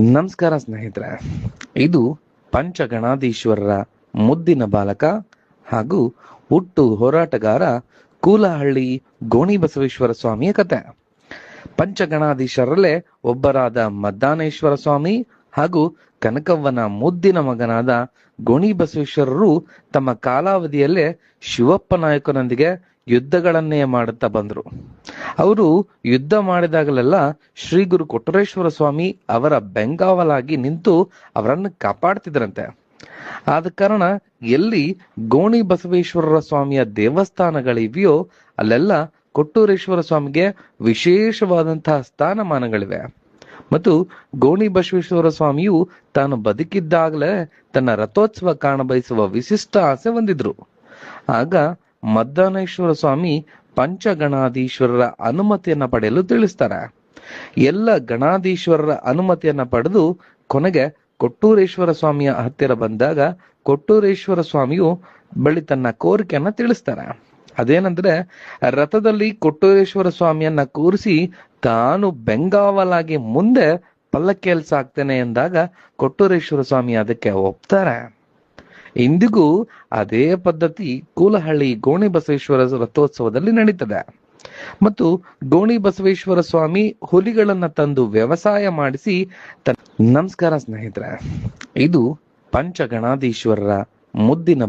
ನಮಸ್ಕಾರ ಸ್ನೇಹಿತರೆ. ಇದು ಪಂಚಗಣಾಧೀಶ್ವರರ ಮುದ್ದಿನ ಬಾಲಕ ಹಾಗೂ ಹುಟ್ಟು ಹೋರಾಟಗಾರ ಕೂಲಹಳ್ಳಿ ಗೋಣಿ ಬಸವೇಶ್ವರ ಸ್ವಾಮಿಯ ಕತೆ. ಪಂಚಗಣಾಧೀಶರಲ್ಲೇ ಒಬ್ಬರಾದ ಮದ್ದಾನೇಶ್ವರ ಸ್ವಾಮಿ ಹಾಗೂ ಕನಕವ್ವನ ಮುದ್ದಿನ ಮಗನಾದ ಗೋಣಿ ಬಸವೇಶ್ವರರು ತಮ್ಮ ಕಾಲಾವಧಿಯಲ್ಲೇ ಶಿವಪ್ಪ ನಾಯಕನೊಂದಿಗೆ ಯುದ್ಧಗಳನ್ನೇ ಮಾಡುತ್ತಾ ಬಂದರು. ಅವರು ಯುದ್ಧ ಮಾಡಿದಾಗಲೆಲ್ಲ ಶ್ರೀ ಗುರು ಕೊಟ್ಟರೇಶ್ವರ ಸ್ವಾಮಿ ಅವರ ಬೆಂಗಾವಲಾಗಿ ನಿಂತು ಅವರನ್ನು ಕಾಪಾಡ್ತಿದ್ರಂತೆ. ಆದ ಕಾರಣ ಎಲ್ಲಿ ಗೋಣಿ ಬಸವೇಶ್ವರರ ಸ್ವಾಮಿಯ ದೇವಸ್ಥಾನಗಳಿವೆಯೋ ಅಲ್ಲೆಲ್ಲ ಕೊಟ್ಟೂರೇಶ್ವರ ಸ್ವಾಮಿಗೆ ವಿಶೇಷವಾದಂತಹ ಸ್ಥಾನಮಾನಗಳಿವೆ. ಮತ್ತು ಗೋಣಿ ಬಸವೇಶ್ವರ ಸ್ವಾಮಿಯು ತಾನು ಬದುಕಿದ್ದಾಗಲೇ ತನ್ನ ರಥೋತ್ಸವ ಕಾಣಬಯಸುವ ವಿಶಿಷ್ಟ ಆಸೆ ಹೊಂದಿದ್ರು. ಆಗ ಮದ್ದಾನೇಶ್ವರ ಸ್ವಾಮಿ ಪಂಚಗಣಾಧೀಶ್ವರರ ಅನುಮತಿಯನ್ನ ಪಡೆಯಲು ತಿಳಿಸ್ತಾರೆ. ಎಲ್ಲ ಗಣಾಧೀಶ್ವರರ ಅನುಮತಿಯನ್ನ ಪಡೆದು ಕೊನೆಗೆ ಕೊಟ್ಟೂರೇಶ್ವರ ಸ್ವಾಮಿಯ ಹತ್ತಿರ ಬಂದಾಗ ಕೊಟ್ಟೂರೇಶ್ವರ ಸ್ವಾಮಿಯು ಬಳಿ ತನ್ನ ಕೋರಿಕೆಯನ್ನ ತಿಳಿಸ್ತಾರೆ. ಅದೇನಂದ್ರೆ, ರಥದಲ್ಲಿ ಕೊಟ್ಟೂರೇಶ್ವರ ಸ್ವಾಮಿಯನ್ನ ಕೂರಿಸಿ ತಾನು ಬೆಂಗಾವಲಾಗಿ ಮುಂದೆ ಪಲ್ಲಕ್ಕಿಯಲ್ಲಿ ಸಾಕ್ತೇನೆ ಎಂದಾಗ ಕೊಟ್ಟೂರೇಶ್ವರ ಸ್ವಾಮಿ ಅದಕ್ಕೆ ಒಪ್ತಾರೆ. ಇಂದಿಗೂ ಅದೇ ಪದ್ಧತಿ ಕೂಲಹಳ್ಳಿ ಗೋಣಿ ಬಸವೇಶ್ವರ ರಥೋತ್ಸವದಲ್ಲಿ ನಡೀತದೆ. ಮತ್ತು ಗೋಣಿ ಬಸವೇಶ್ವರ ಸ್ವಾಮಿ ಹುಲಿಗಳನ್ನ ತಂದು ವ್ಯವಸಾಯ ಮಾಡಿಸಿ ನಮಸ್ಕಾರ ಸ್ನೇಹಿತರೆ, ಇದು ಪಂಚಗಣಾಧೀಶ್ವರರ ಮುದ್ದಿನ